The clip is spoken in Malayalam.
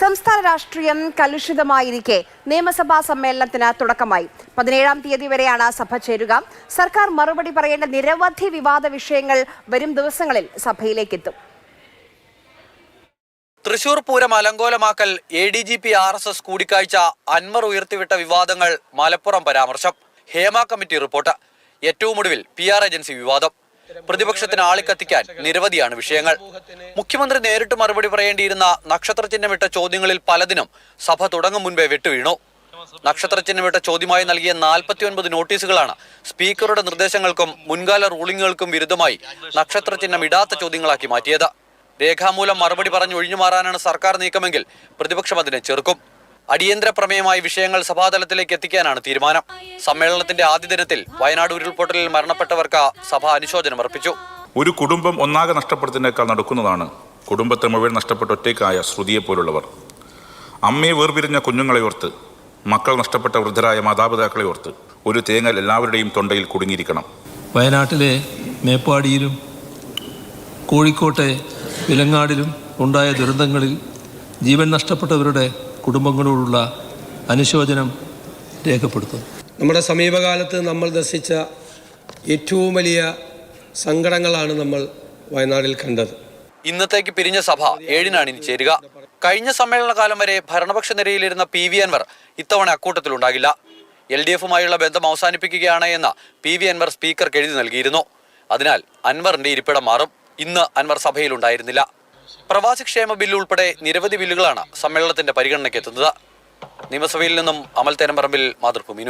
സംസ്ഥാന രാഷ്ട്രീയം കലുഷിതമായിരിക്കെ. നിയമസഭാ സമ്മേളനത്തിന് തുടക്കമായി. പതിനേഴാം തീയതി വരെയാണ് സഭ ചേരുക. സർക്കാർ മറുപടി പറയേണ്ട നിരവധി വിവാദ വിഷയങ്ങൾ വരും ദിവസങ്ങളിൽ സഭയിലേക്ക് എത്തും Thrissur Pooram അലങ്കോലമാക്കൽ A D G P R S S കൂടിക്കാഴ്ച അൻവർ ഉയർത്തിവിട്ട വിവാദങ്ങൾ മലപ്പുറം പരാമർശം. Hema committee report. ഏറ്റവും ഒടുവിൽ പി ആർ ഏജൻസി വിവാദം. പ്രതിപക്ഷത്തിന് ആളിക്കത്തിക്കാൻ നിരവധിയാണ് വിഷയങ്ങൾ. മുഖ്യമന്ത്രി നേരിട്ട് മറുപടി പറയേണ്ടിയിരുന്ന നക്ഷത്രചിഹ്നമിട്ട ചോദ്യങ്ങളിൽ പലതിനും സഭ തുടങ്ങും മുൻപേ വിട്ടുവീണു. നക്ഷത്രചിഹ്നമിട്ട ചോദ്യമായി നൽകിയ നാൽപ്പത്തിയൊൻപത് നോട്ടീസുകളാണ് സ്പീക്കറുടെ നിർദ്ദേശങ്ങൾക്കും മുൻകാല റൂളിങ്ങുകൾക്കും വിരുദ്ധമായി നക്ഷത്രചിഹ്നം ഇടാത്ത ചോദ്യങ്ങളാക്കി മാറ്റിയത്. രേഖാമൂലം മറുപടി പറഞ്ഞ് ഒഴിഞ്ഞുമാറാനാണ് സർക്കാർ നീക്കമെങ്കിൽ പ്രതിപക്ഷം അതിനെ ചെറുക്കും. അടിയന്തര പ്രമേയമായി വിഷയങ്ങൾ സഭാതലത്തിലേക്ക് എത്തിക്കാനാണ് തീരുമാനം. സമ്മേളനത്തിന്റെ ആദ്യ ദിനത്തിൽ വയനാട് ഉരുൾപൊട്ടലിൽ മരണപ്പെട്ടവർക്ക് സഭ അനുശോചനം അർപ്പിച്ചു. ഒരു കുടുംബം ഒന്നാകെ നഷ്ടപ്പെടുന്നതിനേക്കാൾ നടക്കുന്നതാണ് കുടുംബത്തെ മുഴുവൻ നഷ്ടപ്പെട്ട ഒറ്റയ്ക്കായ ശ്രുതിയെ പോലുള്ളവർ. അമ്മയെ വേർപിരിഞ്ഞ കുഞ്ഞുങ്ങളെ ഓർത്ത് മക്കൾ നഷ്ടപ്പെട്ട വൃദ്ധരായ മാതാപിതാക്കളെ ഓർത്ത് ഒരു തേങ്ങൽ എല്ലാവരുടെയും തൊണ്ടയിൽ കുടുങ്ങിയിരിക്കണം. വയനാട്ടിലെ മേപ്പാടിയിലും കോഴിക്കോട്ടെ വിലങ്ങാടിലും ഉണ്ടായ ദുരന്തങ്ങളിൽ ജീവൻ നഷ്ടപ്പെട്ടവരുടെ കുടുംബങ്ങളോടുള്ള അനുശോചനം രേഖപ്പെടുത്തുന്നു. നമ്മുടെ സമീപകാലത്ത് നമ്മൾ ദർശിച്ച ഏറ്റവും വലിയ സങ്കടങ്ങളാണ് നമ്മൾ വയനാടിൽ കണ്ടത്. ഇന്നത്തേക്ക് പിരിഞ്ഞ സഭ ഏഴിനാണ് ഇനി ചേരുക. കഴിഞ്ഞ സമ്മേളന കാലം വരെ ഭരണപക്ഷ നിരയിലിരുന്ന പി വി അൻവർ ഇത്തവണ അക്കൂട്ടത്തിലുണ്ടാകില്ല എൽ ഡി എഫുമായുള്ള ബന്ധം അവസാനിപ്പിക്കുകയാണ് എന്ന് പി വി അൻവർ സ്പീക്കർക്ക് എഴുതി നൽകിയിരുന്നു. അതിനാൽ അൻവറിന്റെ ഇരിപ്പിടം മാറും. ഇന്ന് അൻവർ സഭയിലുണ്ടായിരുന്നില്ല പ്രവാസി ക്ഷേമ ബില്ല് ഉൾപ്പെടെ നിരവധി ബില്ലുകളാണ് സമ്മേളനത്തിന്റെ പരിഗണനയ്ക്ക് എത്തുന്നത്. നിയമസഭയിൽ നിന്നും അമൽ തേനമ്പറമ്പിൽ മാതൃഭൂമി